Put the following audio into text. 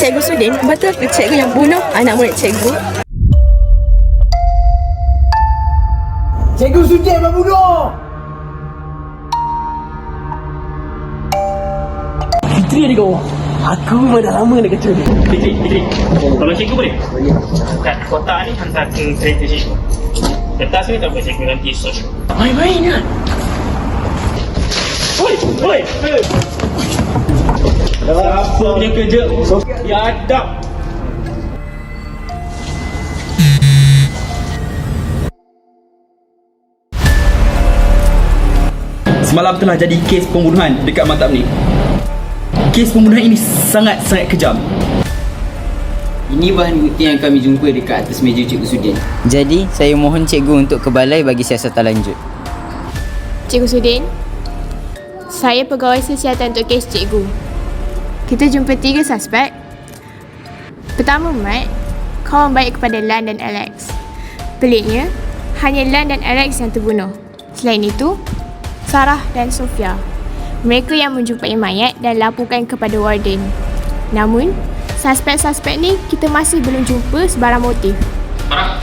Cikgu Sudin, betul ke cikgu yang bunuh anak murid cikgu? Cikgu Sujin membunuh! Fitri ni kau. Aku memang dah lama nak kacau dia. Fikri, Fikri. Tolong cikgu boleh? Boleh. Kat kotak ni hantar ke kereta cikgu. Kertas ni tak boleh cikgu nanti search. Main-main kan? Oi, oi, oi. Siapa punya kerja? Ya adab. Semalam telah jadi kes pembunuhan dekat maktab ni. Kes pembunuhan ini sangat-sangat kejam. Ini bahan bukti yang kami jumpa dekat atas meja Cikgu Sudin. Jadi, saya mohon cikgu untuk ke balai bagi siasatan lanjut. Cikgu Sudin, saya pegawai siasatan untuk kes cikgu. Kita jumpa tiga suspek. Pertama, Mat, kawan baik kepada Lan dan Alex. Peliknya, hanya Lan dan Alex yang terbunuh. Selain itu, Sarah dan Sofia. Mereka yang menjumpai mayat dan laporkan kepada warden. Namun, suspek-suspek ni kita masih belum jumpa sebarang motif. Farah,